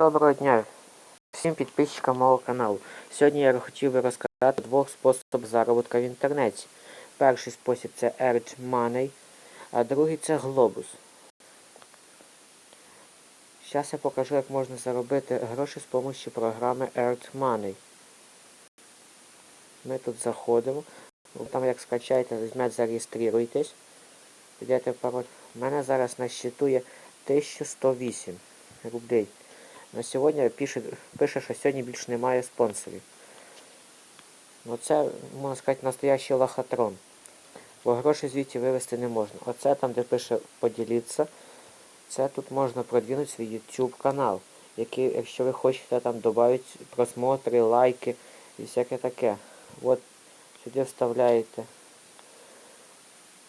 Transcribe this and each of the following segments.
Доброго дня всім підписчикам мого каналу. Сьогодні я хотів би розказати двох способів заробітку в інтернеті. Перший спосіб це Earth Money, а другий це Globus. Зараз я покажу, як можна заробити гроші з допомогою програми Earth Money. Ми тут заходимо. Там як скачаєте, візьмете, зареєструйтесь. Підете пароль. У мене зараз на щиту є 1108 рублей. На сьогодні пише, пише, що сьогодні більше немає спонсорів. Ну це, можна сказати, настоящий лохотрон. Бо гроші звідти вивезти не можна. Оце там, де пише поділитися, це тут можна продвинути свій YouTube канал, який, якщо ви хочете там додати просмотри, лайки і всяке таке. От сюди вставляєте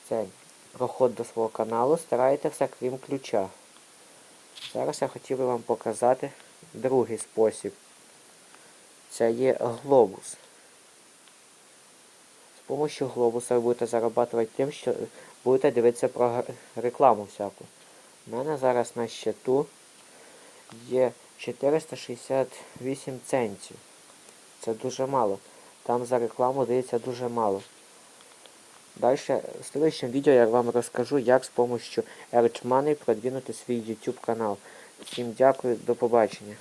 цей проход до свого каналу, стараєтеся крім ключа. Зараз я хотів би вам показати другий спосіб. Це є глобус. З допомогою глобуса ви будете зарабатувати тим, що будете дивитися про рекламу всяку. У мене зараз на щиту є 468 центів. Це дуже мало. Там за рекламу дається дуже мало. Далі, в следующем відео я вам розкажу, як з допомогою Money продвинути свій YouTube канал. Всім дякую, до побачення.